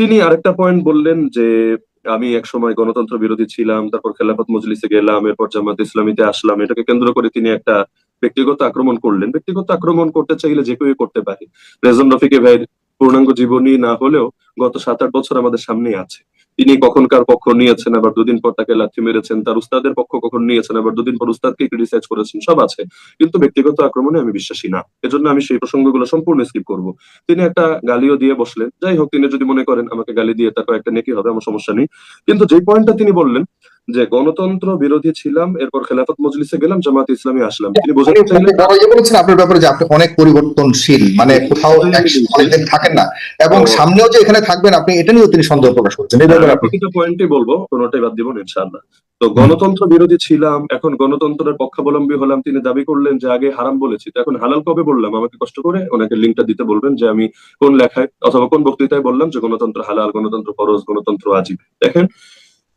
তিনি আরেকটা পয়েন্ট বললেন যে, আমি এক সময় গণতন্ত্র বিরোধী ছিলাম, তারপর খেলাফত মজলিসে গেলাম, এরপর জামাত ইসলামীতে আসলাম। এটাকে কেন্দ্র করে তিনি একটা ব্যক্তিগত আক্রমণ করলেন। ব্যক্তিগত আক্রমণ করতে চাইলে যে কেউ করতে পারে। রেজন রফিকে ভাইয়ের পূর্ণাঙ্গ জীবনী না হলেও গত সাত আট বছর আমাদের সামনে আছে। তিনি কখনকার পক্ষ নিয়েছেন, আবার দুদিন পর তাকে লাথি মেরেছেন, তার উস্তাদের পক্ষ কখন নিয়েছেন, আবার দুদিন পর উস্তাদকে ক্রিটিসাইজ করেছেন, সব আছে। কিন্তু ব্যক্তিগত আক্রমণে আমি বিশ্বাসী না। এজন্য আমি সেই প্রসঙ্গগুলো সম্পূর্ণ স্কিপ করব। তিনি একটা গালিও দিয়ে বসলেন। যাই হোক, তিনি যদি মনে করেন আমাকে গালি দিয়ে তার একটা নেকি হবে, আমার সমস্যা নেই। কিন্তু যে পয়েন্টটা তিনি বললেন যে গণতন্ত্র বিরোধী ছিলাম এরপর খেলাফত মজলিসে গেলাম জামাত ইসলামী আসলাম। তিনি বোঝাতে চাইলেন বলেছেন আপনার ব্যাপারে যে আপনি অনেক পরিবর্তনশীল মানে কোথাও অনেকদিন থাকেন না। এবং সামনেও যে এখানে থাকবেন আপনি এটা নিয়েও তিনি সন্দেহ প্রকাশ করছেন। এই ব্যাপারে আপনি প্রতিটা পয়েন্টই বলব কোনোটাই বাদ দিব ইনশাআল্লাহ। তো গণতন্ত্র বিরোধী ছিলাম এখন গণতন্ত্রের পক্ষাবলম্বী হলাম। তিনি দাবি করলেন যে আগে হারাম বলেছি। তো এখন হালাল কবে বললাম? আমাকে কষ্ট করে ওনাকে লিঙ্কটা দিতে বলবেন যে আমি কোন লেখায় অথবা কোন বক্তৃতায় বললাম যে গণতন্ত্র হালাল গণতন্ত্র ফরজ গণতন্ত্র আজীব দেখেন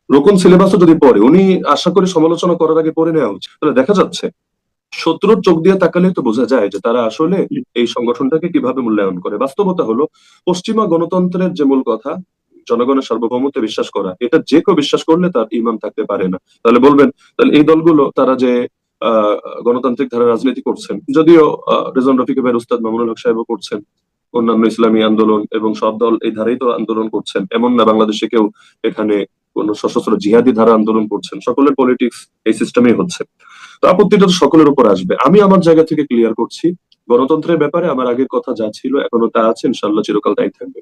রোকন সিলেবাসও যদি পড়ে, উনি আশা করি সমালোচনা করার আগে পড়ে নেওয়া উচিত। তাহলে দেখা যাচ্ছে, শত্রুর চোখ দিয়ে তাকালে তো বোঝা যায় যে তারা আসলে এই সংগঠনটাকে কীভাবে মূল্যায়ন করে। বাস্তবতা হলো, পশ্চিমা গণতন্ত্রের যে মূল কথা, জনগণের সার্বভৌমত্বে বিশ্বাস করা, এটা যে কেউ বিশ্বাস করলে তার ইমান থাকতে পারে না। তাহলে বলবেন, তাহলে এই দলগুলো, তারা যে গণতান্ত্রিক ধারা রাজনীতি করছেন, যদিও রেজন রফিক ভাইয়ের উস্তাদ মামুনুল হক সাহেবও করছেন, অন্যান্য ইসলামী আন্দোলন এবং সব দল এই ধারেই তো আন্দোলন করছেন, এমন না বাংলাদেশে কেউ এখানে কোন সশস্ত্র জিহাদি ধারা আন্দোলন করছেন, সকলের পলিটিক্স এই সিস্টেমেই হচ্ছে। তো আপত্তিটা তো সকলের উপর আসবে। আমি আমার জায়গা থেকে ক্লিয়ার করছি গণতন্ত্রের ব্যাপারে আমার আগের কথা যা ছিল, এখনও তা আছে ইনশাল্লাহ চিরকাল তাই থাকবে।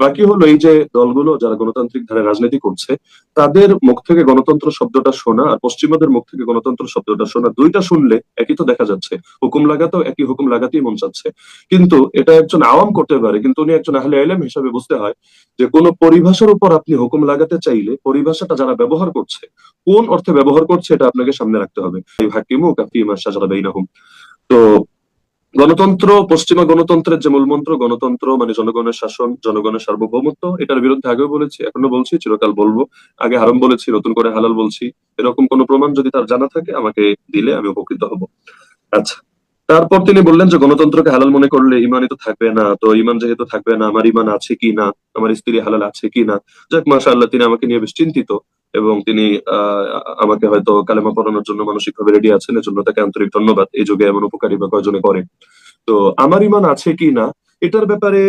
বাকি হলো এই যে দলগুলো যারা গণতান্ত্রিক ধারে রাজনীতি করছে, তাদের মুখ থেকে গণতন্ত্র শব্দটা শোনা আর পশ্চিমাদের মুখ থেকে গণতন্ত্র শব্দটা শোনা, দুইটা শুনলে একই তো দেখা যাচ্ছে, হুকুম লাগাতেও একই হুকুম লাগাতেই মন চাচ্ছে। কিন্তু এটা একজন আওয়াম করতে পারে, কিন্তু উনি একজন আহলে আলেম হিসাবে বুঝতে হয় যে কোনো পরিভাষার উপর আপনি হুকুম লাগাতে চাইলে পরিভাষাটা যারা ব্যবহার করছে, কোন অর্থে ব্যবহার করছে এটা আপনাকে সামনে রাখতে হবে। হাকিমু কাফিমা সাজারা বাইনাহুম। তো গণতন্ত্র, পশ্চিমা গণতন্ত্রের যে মূলমন্ত্র, গণতন্ত্র মানে জনগণের শাসন, জনগণের সার্বভৌমত্ব, এটার বিরুদ্ধে আগেও বলেছি, এখনও বলছি, চিরকাল বলব। আগে হারাম বলেছি, নতুন করে হালাল বলছি। এরকম কোনো প্রমাণ যদি তার জানা থাকে, আমাকে দিলে আমি উপকৃত হব। আচ্ছা তারপর তিনি বললেন যে গণতন্ত্রকে হালাল মনে করলে ইমানই তো থাকবে না। তো ইমান যেহেতু থাকবে না, আমার ইমান আছে কি না আমার স্ত্রী হালাল আছে কি না যাক মাসা আল্লাহ তিনি আমাকে নিয়ে বেশ চিন্তিত। এবং তিনি আমাকে হয়তো কালেমা পড়ানোর জন্য মানসিকভাবে রেডি আছেন, এজন্য তাকে আন্তরিক ধন্যবাদ। এই যুগে এমন উপকারী বা কয়জনে করে? তো আমার ইমান আছে কি না, এটার ব্যাপারে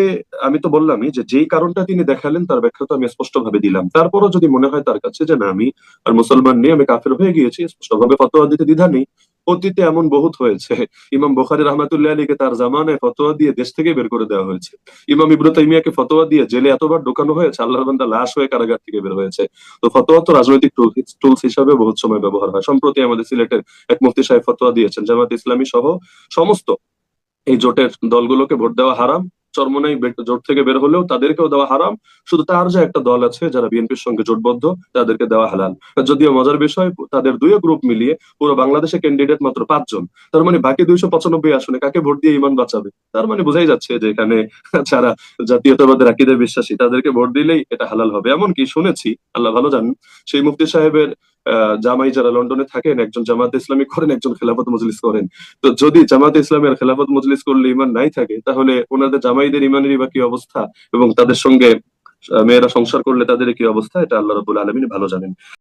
আমি তো বললামই যে যেই কারণটা তিনি দেখালেন, তার ব্যাখ্যা তো আমি স্পষ্টভাবে দিলাম। তারপরও যদি মনে হয় তার কাছে যে না, আমি আর মুসলমান নেই, আমি কাফের হয়ে গিয়েছি, স্পষ্টভাবে ফতোয়া দিতে দ্বিধা নেই অতীতে এমন বহুত হয়েছে। ইমাম বোখারি রহমাতুল্লাহ আলীকে তার জামানায় ফতোয়া দিয়ে দেশ থেকে বের করে দেওয়া হয়েছে। ইমাম ইব্রু তাইমিয়াকে ফতোয়া দিয়ে জেলে এতবার ঢোকানো হয়েছে, আল্লাহর বান্দা লাশ হয়ে কারাগার থেকে বের হয়েছে। তো ফতোয়া তো রাজনৈতিক টুলস হিসাবে বহুত সময় ব্যবহার হয়। সম্প্রতি আমাদের সিলেটের এক মুফতি সাহেব ফতোয়া দিয়েছেন জামাত ইসলামী সহ সমস্ত এই জোটের দলগুলোকে ভোট দেওয়া হারাম। চরমনাই জোট থেকে বের হলেও তাদেরকেও দেওয়া হারাম। শুধু তার যে একটা দল আছে, যারা বিএনপির সঙ্গে জোটবদ্ধ, তাদেরকে দেওয়া হালাল। যদিও মজার বিষয়, তাদের দুই গ্রুপ মিলিয়ে পুরো বাংলাদেশে ক্যান্ডিডেট মাত্র পাঁচজন। তার মানে বাকি দুইশো পঁচানব্বই আসনে কাকে ভোট দিয়ে ইমান বাঁচাবে? তার মানে বোঝাই যাচ্ছে যে এখানে যারা জাতীয়তাবাদের আকিদে বিশ্বাসী, তাদেরকে ভোট দিলেই এটা হালাল হবে। এমনকি শুনেছি, আল্লাহ ভালো জানেন, সেই মুফতি সাহেবের জামাই যারা লন্ডনে থাকেন, একজন জামাত ইসলামী করেন, একজন খেলাফত মজলিস করেন। তো যদি জামাত ইসলামের খেলাফত মজলিস করলে ইমান নাই থাকে, তাহলে ওনাদের জামাইদের ইমানেরই বা কি অবস্থা? এবং তাদের সঙ্গে মেয়েরা সংসার করলে তাদের কি অবস্থা? এটা আল্লাহ রবুল আলমিন ভালো জানেন।